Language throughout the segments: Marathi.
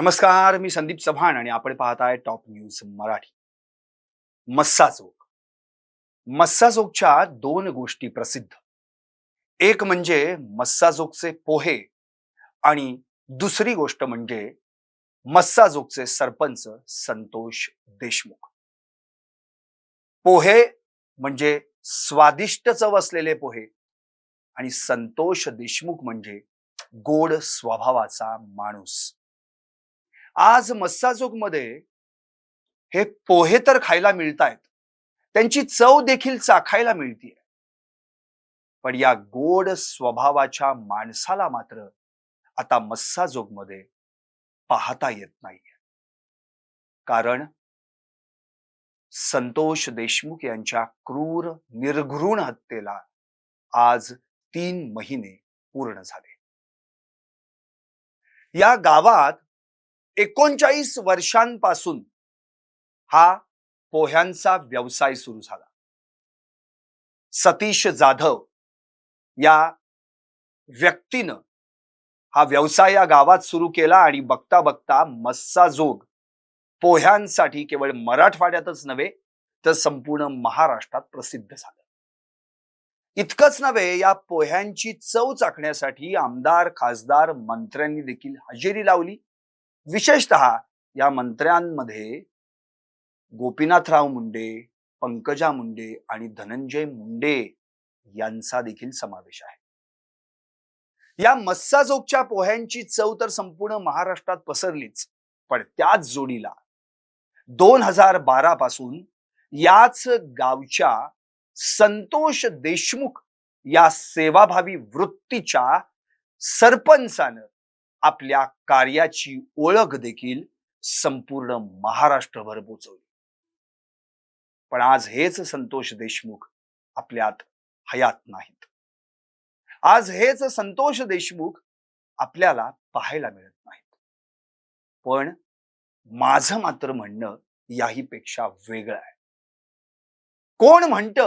नमस्कार मी संदीप चव्हाण आणि आपण पाहत आहे टॉप न्यूज मराठी. मस्सा चौक मस्सा चौकच्या दोन गोष्टी प्रसिद्ध. एक म्हणजे मस्सा चौकचे पोहे आणि दुसरी गोष्ट म्हणजे मस्सा चौकचे सरपंच संतोष देशमुख. पोहे म्हणजे स्वादिष्ट चव असलेले पोहे आणि संतोष देशमुख म्हणजे गोड स्वभावाचा माणूस. आज मस्साजोगमध्ये हे पोहे तर खायला मिळतायत. त्यांची चव देखील चाखायला मिळतीये. पण या गोड स्वभावाच्या माणसाला मात्र आता मस्साजोगमध्ये पाहता येत नाहीये. कारण संतोष देशमुख यांच्या क्रूर निर्घृण हत्येला आज तीन महिने पूर्ण झाले. या गावात एकोणचाळीस वर्षांपासून हा पोह्यांचा व्यवसाय सुरू झाला. सतीश जाधव या व्यक्तीनं हा व्यवसाय या गावात सुरू केला आणि बघता बघता मस्साजोग पोह्यांसाठी केवळ मराठवाड्यातच नव्हे तर संपूर्ण महाराष्ट्रात प्रसिद्ध झालं. इतकंच नव्हे या पोह्यांची चव चाखण्यासाठी आमदार खासदार मंत्र्यांनी देखील हजेरी लावली. विशेषत या मंत्र्यांमध्ये गोपीनाथराव मुंडे पंकजा मुंडे आणि धनंजय मुंडे यांचा देखील समावेश आहे. या मस्साजोगच्या पोह्यांची चव तर संपूर्ण महाराष्ट्रात पसरलीच पण त्याच जोडीला दोन हजार बारा पासून याच गावच्या संतोष देशमुख या सेवाभावी वृत्तीच्या सरपंचानं आपल्या कार्याची ओळख देखील संपूर्ण महाराष्ट्रभर पोचवली पण आज हेच संतोष देशमुख आपल्यात हयात नाहीत. आज हेच संतोष देशमुख आपल्याला पाहायला मिळत नाहीत. पण माझं मात्र म्हणणं याही पेक्षा वेगळं आहे. कोण म्हणत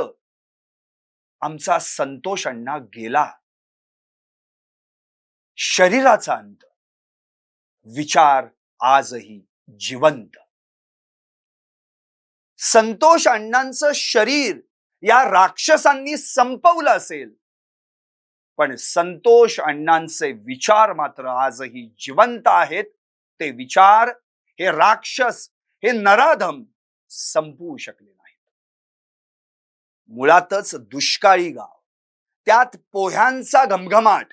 आमचा संतोष अण्णा गेला शरीराचा अंत. विचार आजही जिवंत. संतोष अण्णांचं शरीर या राक्षसांनी संपवलं असेल. पण संतोष अण्णांचे विचार मात्र आजही जिवंत आहेत. ते विचार हे राक्षस हे नराधम संपवू शकले नाहीत. मुळातच दुष्काळी गाव त्यात पोह्यांचा घमघमाट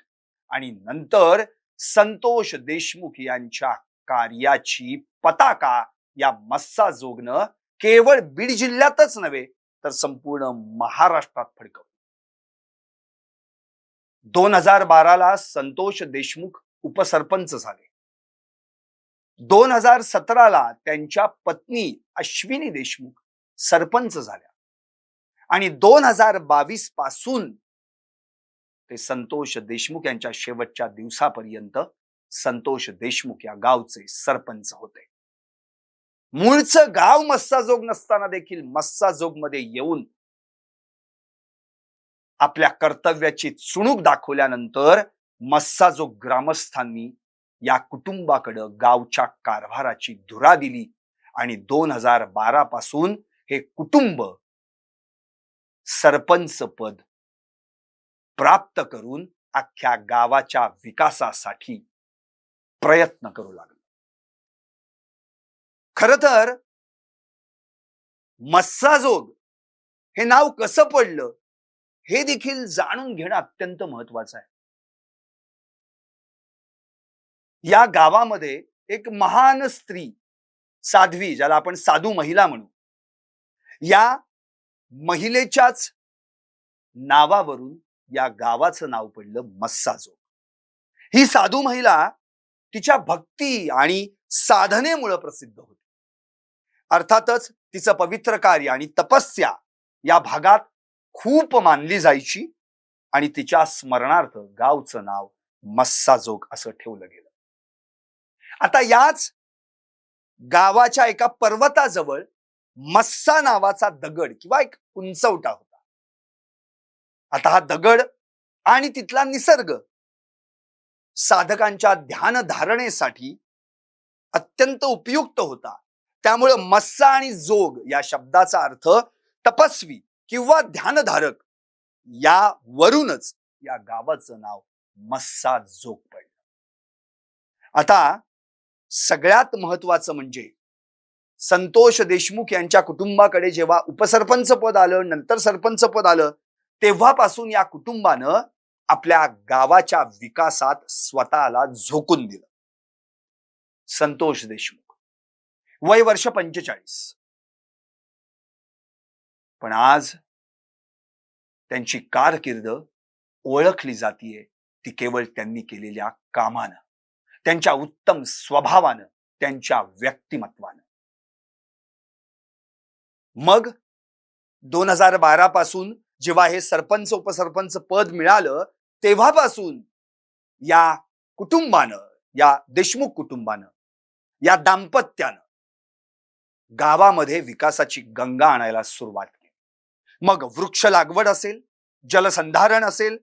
आणि नंतर संतोष देशमुख यांच्या कार्याची पताका या मस्सा जोगनं केवळ बीड जिल्ह्यातच नव्हे तर संपूर्ण महाराष्ट्रात फडकवली. दोन हजार बाराला संतोष देशमुख उपसरपंच झाले. दोन हजार सतराला त्यांच्या पत्नी अश्विनी देशमुख सरपंच झाल्या. आणि दोन हजार बावीसपासून ते संतोष देशमुख यांच्या शेवटच्या दिवसापर्यंत संतोष देशमुख या गावचे सरपंच होते. मूळचं गाव मस्साजोग नसताना देखील मस्साजोगमध्ये येऊन आपल्या कर्तव्याची चुणूक दाखवल्यानंतर मस्साजोग ग्रामस्थांनी या कुटुंबाकडं गावच्या कारभाराची धुरा दिली आणि दोन हजार बारा पासून हे कुटुंब सरपंच पद प्राप्त करून अख्ख्या गावाच्या विकासासाठी प्रयत्न करू लागलो. खर तर मस्साजोग हे नाव कसं पडलं हे देखील जाणून घेणं अत्यंत महत्वाचं आहे. या गावामध्ये एक महान स्त्री साध्वी ज्याला आपण साधू महिला म्हणू या महिलेच्याच नावावरून या गावाचं नाव पडलं मस्साजोग ही साधू महिला तिच्या भक्ती आणि साधनेमुळं प्रसिद्ध होती. अर्थातच तिचं पवित्र कार्य आणि तपस्या या भागात खूप मानली जायची आणि तिच्या स्मरणार्थ गावचं नाव मस्साजोग असं ठेवलं गेलं. आता याच गावाच्या एका पर्वताजवळ मस्सा नावाचा दगड किंवा एक उंचवटा होता. आता हा दगड आणि तिथला निसर्ग साधकांच्या ध्यान धारणेसाठी अत्यंत उपयुक्त होता. त्यामुळे मस्सा आणि जोग या शब्दाचा अर्थ तपस्वी किंवा ध्यानधारक या वरूनच या गावाचं नाव मस्सा जोग पडलं. आता सगळ्यात महत्वाचं म्हणजे संतोष देशमुख यांच्या कुटुंबाकडे जेव्हा उपसरपंच पद आलं नंतर सरपंच पद आलं तेव्हापासून या कुटुंबानं आपल्या गावाच्या विकासात स्वतःला झोकून दिलं. संतोष देशमुख. वय वर्ष पंचेचाळीस. पण आज त्यांची कारकीर्द ओळखली जातीये ती केवळ त्यांनी केलेल्या कामानं. त्यांच्या उत्तम स्वभावानं त्यांच्या व्यक्तिमत्वानं. मग दोन हजार बारा पासून जेव्हा हे सरपंच उपसरपंच पद मिळालं तेव्हापासून या कुटुंबानं या देशमुख कुटुंबानं या दाम्पत्यानं गावामध्ये विकासाची गंगा आणायला सुरुवात केली. मग वृक्ष लागवड असेल जलसंधारण असेल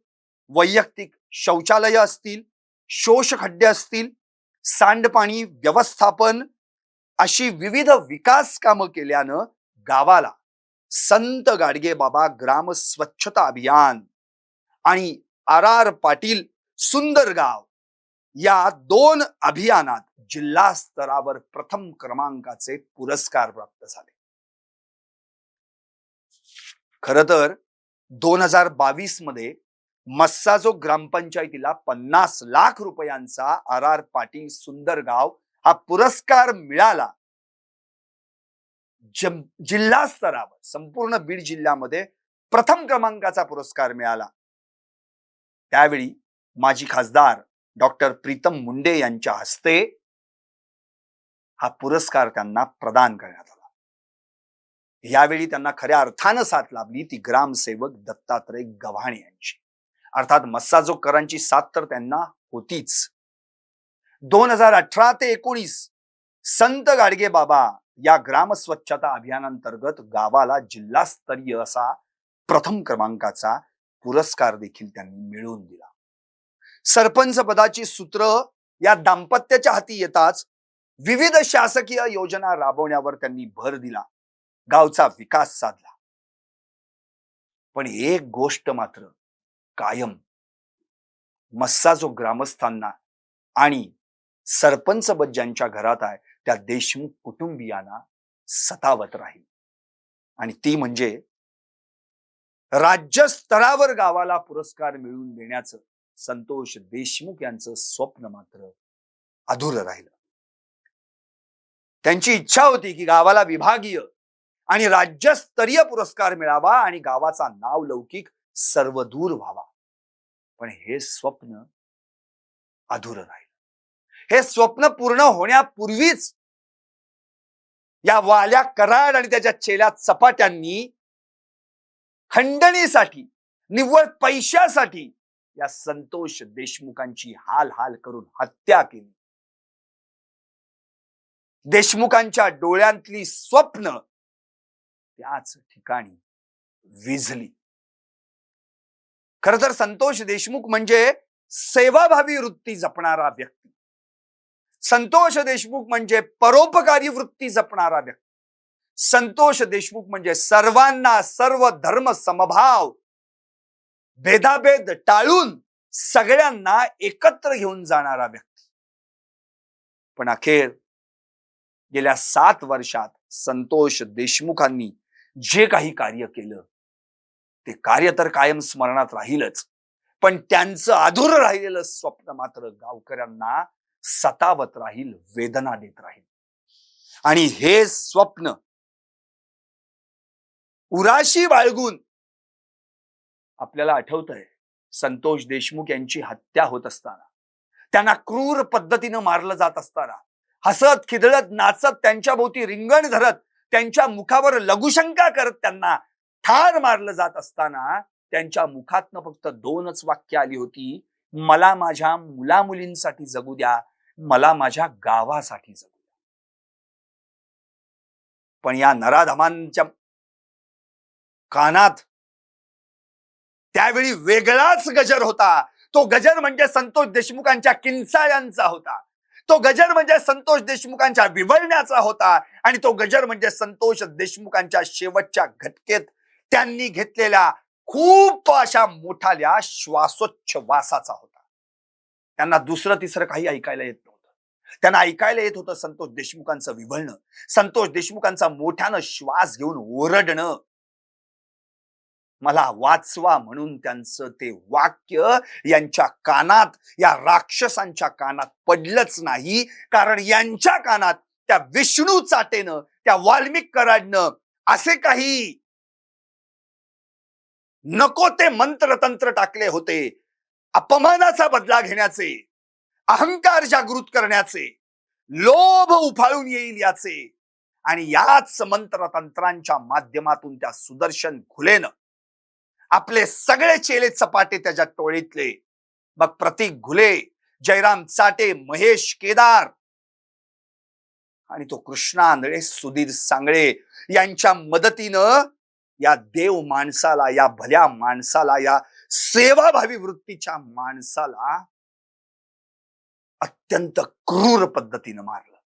वैयक्तिक शौचालय असतील शोष खड्डे असतील सांडपाणी व्यवस्थापन अशी विविध विकास कामं केल्यानं गावाला संत गाडगे बाबा ग्राम स्वच्छता अभियान आणि आर आर पाटील सुंदर गाव या दोन अभियानात जिल्हा स्तरावर प्रथम क्रमांकाचे पुरस्कार प्राप्त झाले. खर तर दोन हजार बावीसमध्ये मस्साजो ग्रामपंचायतीला पन्नास लाख रुपयांचा आर आर पाटील सुंदर गाव हा पुरस्कार मिळाला जिल्हा स्तरावर संपूर्ण बीड जिल्ह्यामध्ये प्रथम क्रमांकाचा पुरस्कार मिळाला. त्यावेळी माजी खासदार डॉक्टर प्रीतम मुंडे यांच्या हस्ते हा पुरस्कार त्यांना प्रदान करण्यात आला. यावेळी त्यांना खऱ्या अर्थानं साथ लाभली ती ग्रामसेवक दत्तात्रय गव्हाणे यांची. अर्थात मस्साजोकरांची साथ तर त्यांना होतीच. दोन हजार अठरा ते एकोणीस संत गाडगे बाबा या ग्राम स्वच्छता अभियानांतर्गत गावाला जिल्हास्तरीय असा प्रथम क्रमांकाचा पुरस्कार देखील त्यांनी मिळवून दिला. सरपंच पदाची सूत्र या दाम्पत्याच्या हाती येताच विविध शासकीय योजना राबवण्यावर त्यांनी भर दिला. गावचा विकास साधला. पण एक गोष्ट मात्र कायम. मस्सा जो ग्रामस्थांना आणि सरपंच बज्जांच्या ज्यांच्या घरात आहे त्या देशमुख कुटुंबियांना सतावत राहील. आणि ती म्हणजे राज्य स्तरावर गावाला पुरस्कार मिळवून देण्याचं संतोष देशमुख यांचं स्वप्न मात्र अधुरं राहिलं. त्यांची इच्छा होती की गावाला विभागीय आणि राज्यस्तरीय पुरस्कार मिळावा आणि गावाचा नाव लौकिक सर्वदूर व्हावा. पण हे स्वप्न अधुरं राहिलं. हे स्वप्न पूर्ण होण्यापूर्वीच या वाल्या कराड आणि त्याच्या चेल्या चपाट्यांनी खंडणीसाठी निव्वळ पैशासाठी या संतोष देशमुखांची हाल हाल करून हत्या केली. देशमुखांच्या डोळ्यांतली स्वप्न त्याच ठिकाणी विझली. खर तर संतोष देशमुख म्हणजे सेवाभावी वृत्ती जपणारा व्यक्ती. संतोष देशमुख म्हणजे परोपकारी वृत्ती जपणारा व्यक्ती. संतोष देशमुख म्हणजे सर्वांना सर्व धर्म समभाव. भेदाभेद टाळून सगळ्यांना एकत्र घेऊन जाणारा व्यक्ती. पण अखेर गेल्या सात वर्षात संतोष देशमुखांनी जे काही कार्य केलं ते कार्य तर कायम स्मरणात राहीलच. पण त्यांचं अधूर राहिलेलं स्वप्न मात्र गावकऱ्यांना सतावत राहील वेदना देत राहील. आणि हे स्वप्न उराशी बाळगून आपल्याला आठवतंय संतोष देशमुख यांची हत्या होत असताना. त्यांना क्रूर पद्धतीनं मारलं जात असताना. हसत खिदळत नाचत त्यांच्या भोवती रिंगण धरत त्यांच्या मुखावर लघुशंका करत त्यांना ठार मारलं जात असताना त्यांच्या मुखातनं फक्त दोनच वाक्य आली होती. मला माझ्या मुला मुलींसाठी जगू द्या मला माझ्या गावासाठी जगू द्या. पण या नराधमांच्या कानात त्यावेळी वेगळाच गजर होता. तो गजर म्हणजे संतोष देशमुखांच्या किंचाळ्यांचा होता. तो गजर म्हणजे संतोष देशमुखांच्या विवळण्याचा होता आणि तो गजर म्हणजे संतोष देशमुखांच्या शेवटच्या घटकेत त्यांनी घेतलेल्या खूप अशा मोठाल्या श्वासोच्छवासाचा होता. त्यांना दुसरं तिसरं काही ऐकायला येत नव्हतं. त्यांना ऐकायला येत होतं संतोष देशमुखांचं विवळणं संतोष देशमुखांचा मोठ्यानं श्वास घेऊन ओरडणं. मला वाचवा म्हणून त्यांचं ते वाक्य यांच्या कानात या राक्षसांच्या कानात पडलंच नाही. कारण यांच्या कानात त्या विष्णू चाटेनं त्या वाल्मिक कराडनं असे काही नको ते मंत्र तंत्र टाकले होते. अपमानाचा बदला घेण्याचे अहंकार जागृत करण्याचे लोभ उफाळून येईल याचे आणि याच मंत्र तंत्रांच्या माध्यमातून त्या सुदर्शन खुलेनं आपले सगळे चेले चपाटे त्याच्या टोळीतले. मग प्रतीक घुले जयराम चाटे महेश केदार आणि तो कृष्णा आंधळे सुधीर सांगळे यांच्या मदतीनं या देव माणसाला या भल्या माणसाला या सेवाभावी वृत्तीच्या माणसाला अत्यंत क्रूर पद्धतीनं मारलं.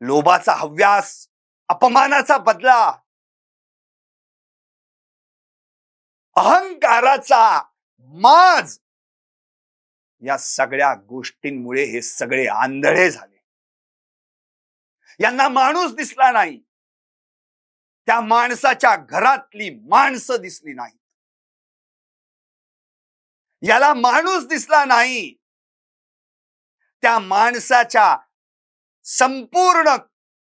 लोभाचा हव्यास अपमानाचा बदला अहंकाराचा माज या सगळ्या गोष्टींमुळे हे सगळे आंधळे झाले. यांना माणूस दिसला नाही. त्या माणसाच्या घरातली माणसं दिसली नाही याला माणूस दिसला नाही. त्या माणसाच्या संपूर्ण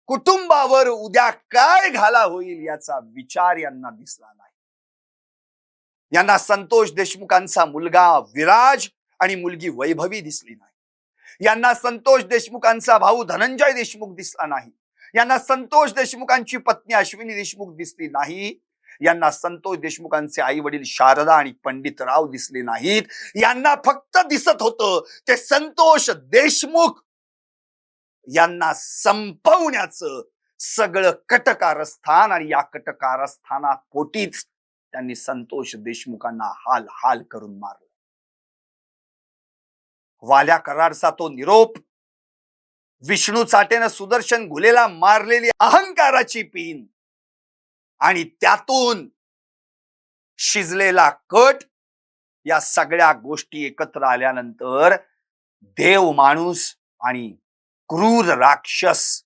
कुटुंबावर उद्या काय घाला होईल याचा विचार यांना दिसला नाही. यांना संतोष देशमुखांचा मुलगा विराज आणि मुलगी वैभवी दिसली नाही. यांना संतोष देशमुखांचा भाऊ धनंजय देशमुख दिसला नाही. यांना संतोष देशमुखांची पत्नी अश्विनी देशमुख दिसली नाही यांना संतोष देशमुखांचे आई वडील शारदा आणि पंडितराव दिसले नाहीत. यांना फक्त दिसत होतं ते संतोष देशमुख यांना संपवण्याचं सगळं कटकारस्थान आणि या कटकारस्थानात पोटीच त्यांनी संतोष देशमुखांना हाल हाल करून मारलं. वाल्या करारचा तो निरोप विष्णू चाटेनं सुदर्शन घुलेला मारलेली अहंकाराची पिन. आणि त्यातून शिजलेला कट या सगळ्या गोष्टी एकत्र आल्यानंतर देव माणूस आणि क्रूर राक्षस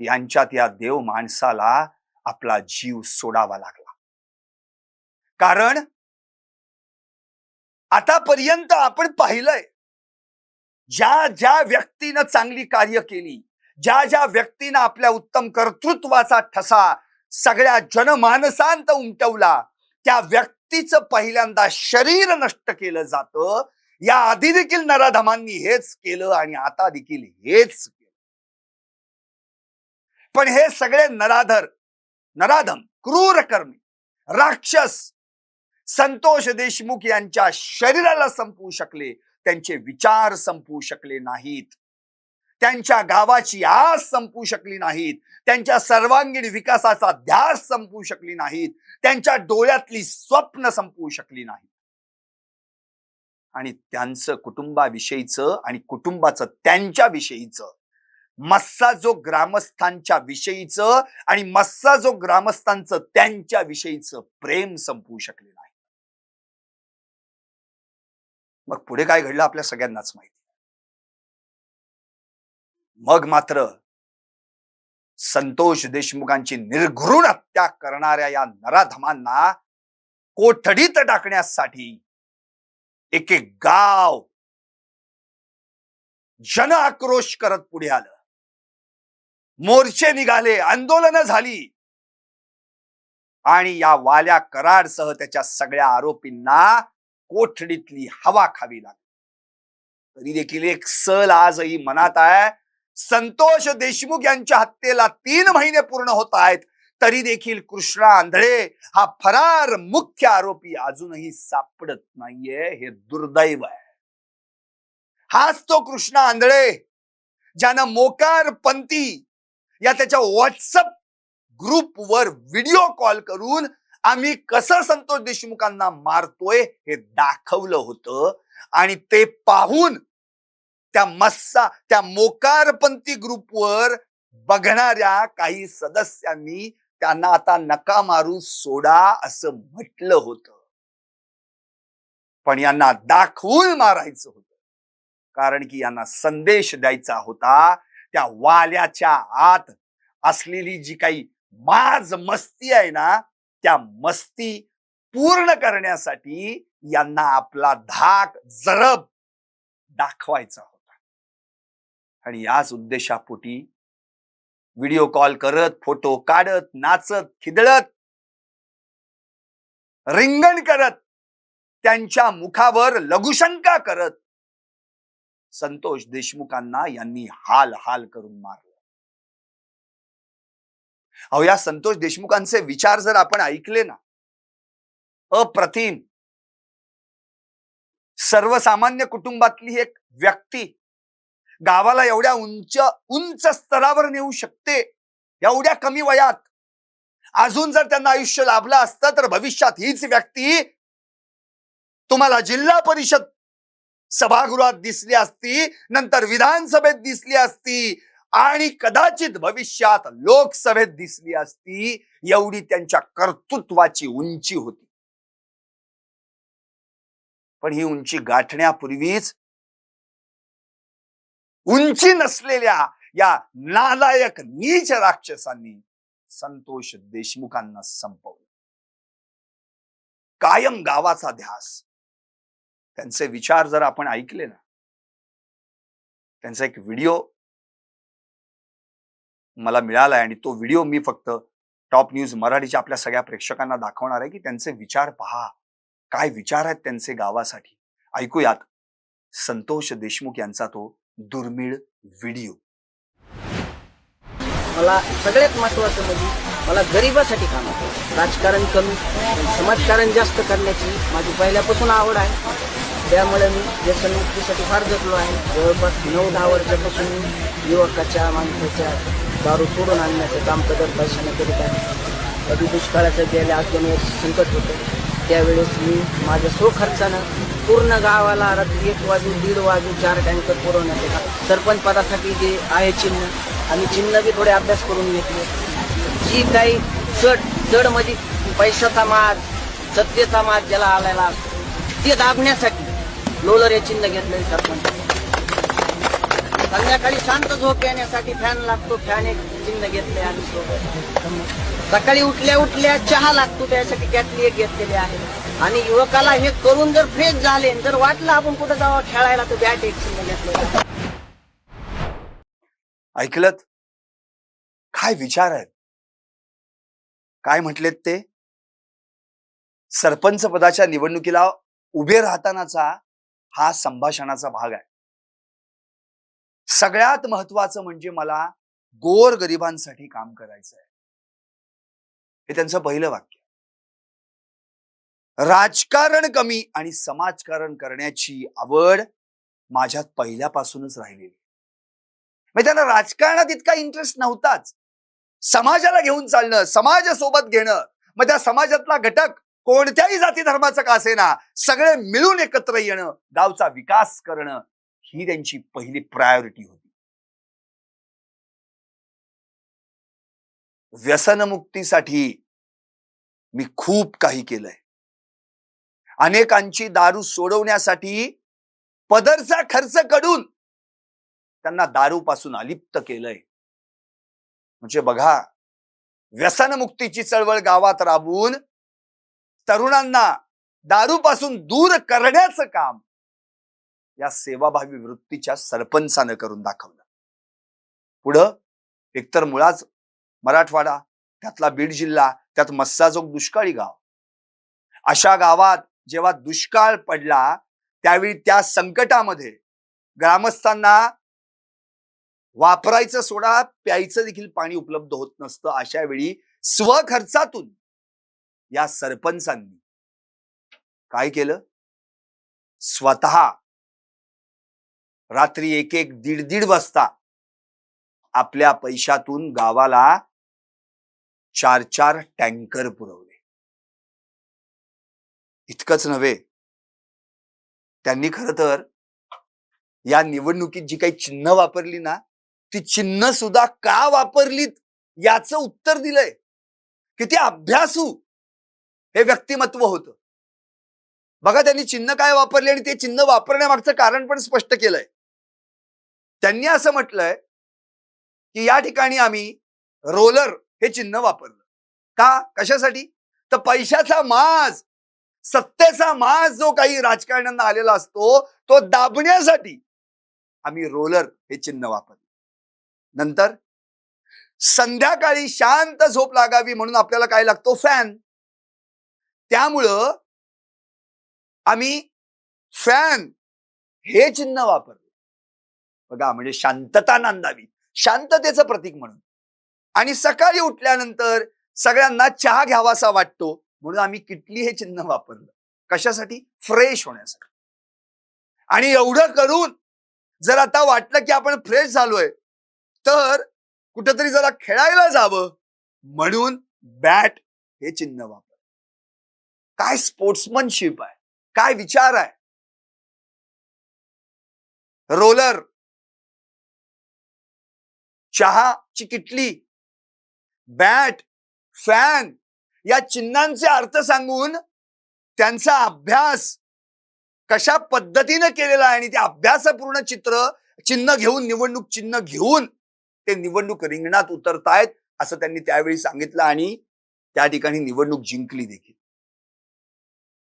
यांच्यात या देव माणसाला आपला जीव सोडावा लागला. कारण आतापर्यंत आपण पाहिलंय ज्या ज्या व्यक्तीनं चांगली कार्य केली ज्या ज्या व्यक्तीनं आपल्या उत्तम कर्तृत्वाचा ठसा सगळ्या जनमानसांत उमटवला त्या व्यक्तीचं पहिल्यांदा शरीर नष्ट केलं जातं. या आधी देखील नराधमांनी हेच केलं आणि आता देखील हेच केलं. पण हे सगळे नराधर नराधम क्रूर कर्मी राक्षस संतोष देशमुख यांच्या शरीराला संपवू शकले त्यांचे विचार संपू शकले नाहीत. त्यांच्या गावाची आस संपू शकली नाहीत. त्यांच्या सर्वांगीण विकासाचा ध्यास संपू शकली नाहीत. त्यांच्या डोळ्यातली स्वप्न संपवू शकली नाहीत. आणि त्यांचं कुटुंबाविषयीचं आणि कुटुंबाचं त्यांच्या विषयीचं मस्सा जो ग्रामस्थांच्या विषयीचं आणि मस्सा जो ग्रामस्थांचं त्यांच्या विषयीचं प्रेम संपवू शकले नाही मग पुढे काय घडलं आपल्या सगळ्यांनाच माहिती. मग मात्र संतोष देशमुखांची निर्घृण हत्या करणाऱ्या या नराधमांना कोठडीत टाकण्यासाठी एक एक गाव जन आक्रोश करत पुढे आलं. मोर्चे निघाले आंदोलन झाली. आणि या वाल्या कराडसह त्याच्या सगळ्या आरोपींना कोठडीतली हवा खावी लागली. तरी देखील एक सल आजही मनात आहे. संतोष देशमुख यांच्या हत्येला तीन महिने पूर्ण होत आहेत. तरी देखील कृष्णा आंधळे हा फरार मुख्य आरोपी अजूनही सापडत नाहीये हे दुर्दैव आहे. हाच तो कृष्णा आंधळे ज्यानं मोकार पंथी या त्याच्या व्हॉट्सअप ग्रुपवर व्हिडिओ कॉल करून आम्ही कसं संतोष देशमुखांना मारतोय हे दाखवलं होतं आणि ते पाहून त्या मस्सा त्या मोकारपंथी ग्रुपवर बघणाऱ्या काही सदस्यांनी त्यांना आता नका मारू सोडा असं म्हटलं होतं. पण यांना दाखवून मारायचं होतं. कारण की यांना संदेश द्यायचा होता त्या वाल्याच्या आत असलेली जी काही माज मस्ती आहे ना त्या मस्ती पूर्ण करण्यासाठी यांना आपला धाक जरब दाखवायचा होता. आणि याच उद्देशापोटी व्हिडिओ कॉल करत फोटो काढत नाचत खिदळत रिंगण करत त्यांच्या मुखावर लघुशंका करत संतोष देशमुखांना यांनी हाल हाल करून मारला. अहो या संतोष देशमुखांचे विचार जर आपण ऐकले ना अप्रतिम. सर्वसामान्य कुटुंबातली एक व्यक्ती गावाला एवढ्या उंच उंच स्तरावर नेऊ शकते एवढ्या कमी वयात. अजून जर त्यांना आयुष्य लाभलं असतं तर भविष्यात हीच व्यक्ती तुम्हाला जिल्हा परिषद सभागृहात दिसली असती नंतर विधानसभेत दिसली असती आणि कदाचित भविष्यात लोकसभेत दिसली असती एवढी त्यांच्या कर्तृत्वाची उंची होती. पण ही उंची गाठण्यापूर्वीच उंची नसलेल्या या नालायक नीच राक्षसांनी संतोष देशमुखांना संपवलं. कायम गावाचा ध्यास. त्यांचे विचार जर आपण ऐकले ना त्यांचा एक व्हिडिओ मला मिळालाय आणि तो व्हिडिओ मी फक्त टॉप न्यूज मराठीच्या आपल्या सगळ्या प्रेक्षकांना दाखवणार आहे की त्यांचे विचार पहा. काय विचार आहेत त्यांचे गावासाठी? ऐकूयात. संतोष देशमुख यांचा तो दुर्मिळ व्हिडिओ. मला सगळ्यात महत्वाचं म्हणजे मला गरिबासाठी काम होतं राजकारण कमी समाजकारण जास्त करण्याची माझी पहिल्यापासून आवड आहे. त्यामुळे मी व्यसनमुक्तीसाठी फार जगलो आहे. जवळपास नऊ दहा वर्षापासून युवकाच्या माणसाच्या दारू सोडून आणण्याचं काम कदर पैशाने करीत आहे कधी दुष्काळाचं गेल्या आज दोन वर्ष संकट होतं. त्यावेळेस मी माझ्या स्वखर्चानं पूर्ण गावाला रात्री एक वाजू दीड वाजू चार टँकर पुरवण्यात येतात. सरपंच पदासाठी जे आहे चिन्ह आणि चिन्ह बी थोडे अभ्यास करून घेतले. जी काही चढ चढ म्हणजे पैशाचा माज सत्तेचा माज ज्याला आलेला ते दाबण्यासाठी लोलर हे चिन्ह घेतलं सरपंच. संध्याकाळी शांत झोप येण्यासाठी फॅन लागतो. फॅन एक चिन्ह घेतले आणि सोबत सकाळी उठल्या उठल्या चहा लागतो त्यासाठी कॅटली एक घेतलेली आहे. आणि युवकाला हे करून जर फ्रेश झाले जर वाटलं आपण कुठं जावं खेळायला तर बॅट एक चिन्ह घेतलं ऐकलत? काय विचार आहेत? काय म्हटलेत ते? सरपंच पदाच्या निवडणुकीला उभे राहतानाचा हा संभाषणाचा भाग आहे. सगळ्यात महत्वाचं म्हणजे मला गोर गरिबांसाठी काम करायचं आहे हे त्यांचं पहिलं वाक्य. राजकारण कमी आणि समाजकारण करण्याची आवड माझ्यात पहिल्यापासूनच राहिलेली म्हणजे त्यांना राजकारणात इतका इंटरेस्ट नव्हताच. समाजाला घेऊन चालणं समाजासोबत घेणं मग त्या समाजातला घटक कोणत्याही जाती धर्माचं का असेना सगळे मिळून एकत्र येणं गावचा विकास करणं ही त्यांची पहिली प्रायोरिटी होती. व्यसनमुक्तीसाठी मी खूप काही केलंय. अनेकांची दारू सोडवण्यासाठी पदरचा खर्च कडून त्यांना दारूपासून अलिप्त केलंय. म्हणजे बघा व्यसनमुक्तीची चळवळ गावात राबवून तरुणांना दारूपासून दूर करण्याचं काम या सेवाभावी वृत्तीच्या सरपंचानं करून दाखवलं. पुढं एकतर मुळाच मराठवाडा त्यातला बीड जिल्हा त्यात मस्साजोग दुष्काळी गाव. अशा गावात जेव्हा दुष्काळ पडला त्यावेळी त्या संकटामध्ये ग्रामस्थांना वापरायचं सोडा प्यायचं देखील पाणी उपलब्ध होत नसतं अशा वेळी स्वखर्चातून या सरपंचांनी काय केलं? स्वतः रात्री एक एक दीड दीड वाजता आपल्या पैशातून गावाला चार चार टँकर पुरवले. इतकंच नव्हे. त्यांनी खर तर या निवडणुकीत जी काही चिन्ह वापरली ना ती चिन्ह सुद्धा का वापरलीत याचं उत्तर दिलंय. किती अभ्यासू हे व्यक्तिमत्व होतं. बघा त्यांनी चिन्ह काय वापरले आणि ते चिन्ह वापरण्यामागचं कारण पण स्पष्ट केलंय. त्यांनी असं म्हटलंय की या ठिकाणी आम्ही रोलर हे चिन्ह वापरलं. का? कशासाठी? तर पैशाचा माज सत्तेचा माज जो काही राजकारण्यांना आलेला असतो तो दाबण्यासाठी आम्ही रोलर हे चिन्ह वापरलं. नंतर संध्याकाळी शांत झोप लागावी म्हणून आपल्याला काय लागतो? फॅन. त्यामुळं आम्ही फॅन हे चिन्ह वापर बघा म्हणजे शांतता नांदावी. शांततेचं प्रतीक म्हणून. आणि सकाळी उठल्यानंतर सगळ्यांना चहा घ्यावासा वाटतो म्हणून आम्ही किटली हे चिन्ह वापरलं. कशासाठी? फ्रेश होण्यासाठी. आणि एवढं करून जर आता वाटलं की आपण फ्रेश झालोय तर कुठंतरी जरा खेळायला जावं म्हणून बॅट हे चिन्ह वापर काय स्पोर्ट्समनशिप आहे काय विचार आहे. रोलर चहाची किटली बॅट फॅन या चिन्हांचे अर्थ सांगून त्यांचा अभ्यास कशा पद्धतीनं केलेला आहे आणि ते अभ्यासपूर्ण चित्र चिन्ह घेऊन निवडणूक चिन्ह घेऊन ते निवडणूक रिंगणात उतरतायत असं त्यांनी त्यावेळी सांगितलं आणि त्या ठिकाणी निवडणूक जिंकली देखील.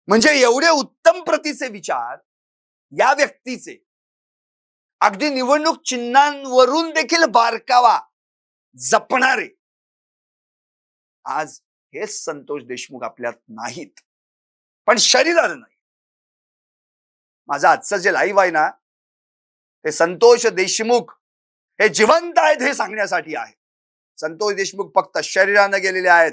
म्हणजे एवढे उत्तम प्रतीचे विचार या व्यक्तीचे अगदी निवडणूक चिन्हांवरून देखील बारकावा जपणारे. आज हेच संतोष देशमुख आपल्यात नाहीत. पण शरीरानं नाही. माझं आजचं जे लाईव्ह आहे ना ते संतोष देशमुख हे जिवंत आहेत हे सांगण्यासाठी आहे. संतोष देशमुख फक्त शरीरानं गेलेले आहेत.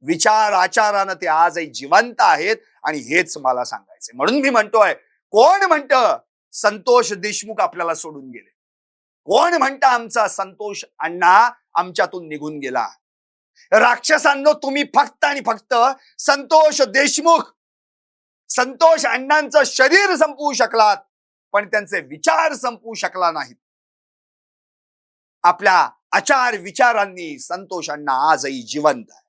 विचार आचारानं ते आजही जिवंत आहेत आणि हेच मला सांगायचे म्हणून मी म्हणतोय कोण म्हणतं? संतोष देशमुख आपल्याला सोडून गेले. कोण म्हणता आमचा संतोष अण्णा आमच्यातून निघून गेला? राक्षसांनो तुम्ही फक्त आणि फक्त संतोष देशमुख संतोष अण्णांचं शरीर संपवू शकलात पण त्यांचे विचार संपवू शकला नाहीत. आपल्या आचार विचारांनी संतोष अण्णा आजही जिवंत आहे.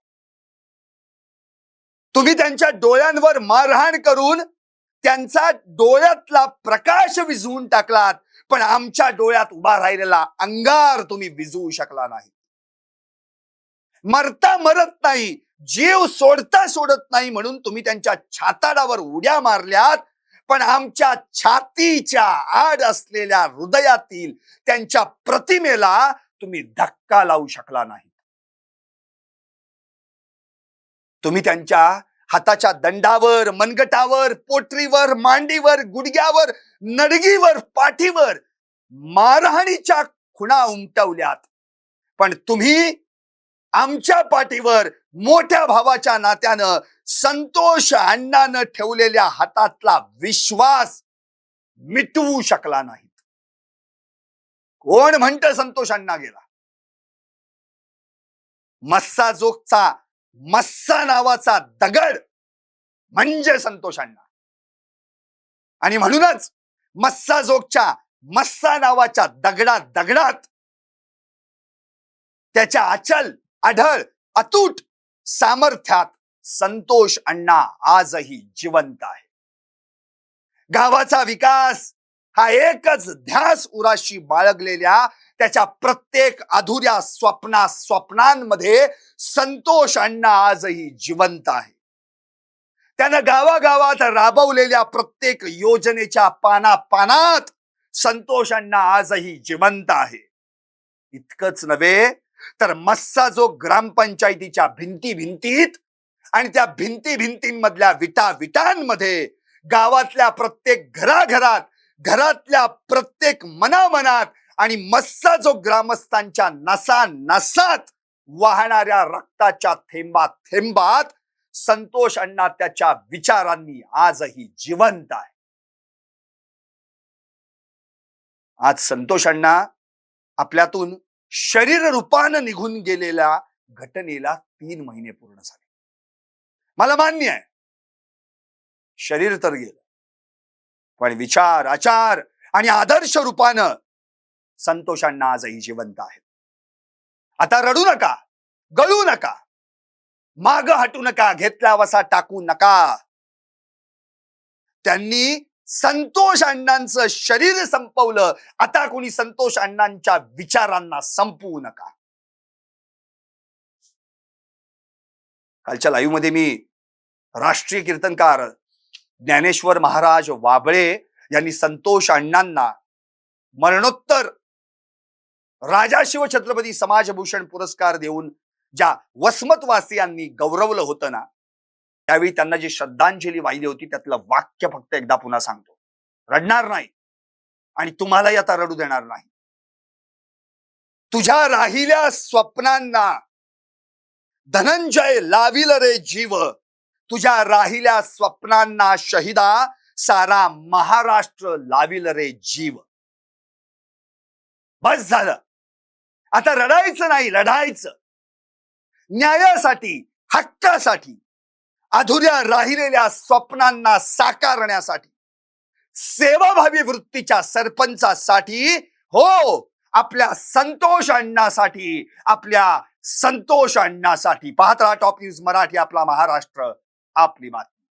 तुम्ही त्यांच्या डोळ्यांवर मारहाण करून त्यांचा डोळ्यातला प्रकाश विझवून टाकलात पण आमच्या डोळ्यात उभा राहिलेला अंगार तुम्ही विझवू शकला नाही. मरता मरत नाही जीव सोडता सोडत नाही म्हणून तुम्ही त्यांच्या छाताडावर उड्या मारल्यात पण आमच्या छातीच्या आड असलेल्या हृदयातील त्यांच्या प्रतिमेला तुम्ही धक्का लावू शकला नाही. तुम्ही त्यांच्या हाताच्या दंडावर मनगटावर पोटरीवर मांडीवर गुडघ्यावर नडगीवर पाठीवर मारहाणीच्या खुणा उमटवल्यात. पण तुम्ही आमच्या पाठीवर मोठ्या भावाच्या नात्यानं संतोष अण्णानं ठेवलेल्या हातातला विश्वास मिटवू शकला नाही. कोण म्हणत संतोष अण्णा गेला? मस्सा जोगचा मस्सा नावाचा दगड म्हणजे संतोष आणि म्हणूनच मस्सा जोगच्या मस्सा नावाच्या दगडा दगडात त्याच्या अचल आढळ अतूट सामर्थ्यात संतोष अण्णा आजही जिवंत आहे. गावाचा विकास हा एकच ध्यास उराशी बाळगलेल्या त्याच्या प्रत्येक अधुऱ्या स्वप्ना स्वप्नांमध्ये संतोष अण्णा आजही जिवंत आहे. त्यानं गावागावात राबवलेल्या प्रत्येक योजनेच्या पाना पानात संतोष अण्णा आजही जिवंत आहे. इतकंच नव्हे तर मस्सा जो ग्रामपंचायतीच्या भिंती भिंतीत आणि त्या भिंती भिंतींमधल्या विटा विटांमध्ये गावातल्या प्रत्येक घराघरात घरातल्या प्रत्येक मनामनात आणि मस्सा जो ग्रामस्थांच्या नसा नसात वाहणाऱ्या रक्ताच्या थेंबात थेंबात संतोष अण्णा त्याच्या विचारांनी आजही जिवंत आहे. आज संतोष अण्णा आपल्यातून शरीर रूपानं निघून गेलेल्या घटनेला तीन महिने पूर्ण झाले. मला मान्य आहे. शरीर तर गेलं. पण विचार आचार आणि आदर्श रूपानं संतोष अण्णा आजही जिवंत आहेत. आता रडू नका गळू नका माग हटू नका घेतला वसा टाकू नका. त्यांनी संतोष अण्णांचं शरीर संपवलं आता कोणी संतोष अण्णांच्या विचारांना संपवू नका. कालच्या लाईव्हमध्ये मी राष्ट्रीय कीर्तनकार ज्ञानेश्वर महाराज वाबळे यांनी संतोष अण्णांना मरणोत्तर राजा शिवछत्रपती समाजभूषण पुरस्कार देऊन ज्या वसमतवासियांनी गौरवलं होतं ना त्यावेळी त्यांना जी श्रद्धांजली वाहिली होती त्यातलं वाक्य फक्त एकदा पुन्हा सांगतो. रडणार नाही आणि तुम्हालाही आता रडू देणार नाही. तुझ्या राहिल्या स्वप्नांना धनंजय लाविल रे जीव. तुझ्या राहिल्या स्वप्नांना शहिदा सारा महाराष्ट्र लाविल रे जीव. बस झालं. आता रडायचं नाही लढायचं. न्यायासाठी हक्कासाठी अधुऱ्या राहिलेल्या स्वप्नांना साकारण्यासाठी सेवाभावी वृत्तीच्या सरपंचासाठी हो आपल्या संतोष अण्णासाठी आपल्या संतोष अण्णासाठी. पाहत राहा टॉप न्यूज मराठी आपला महाराष्ट्र आपली बात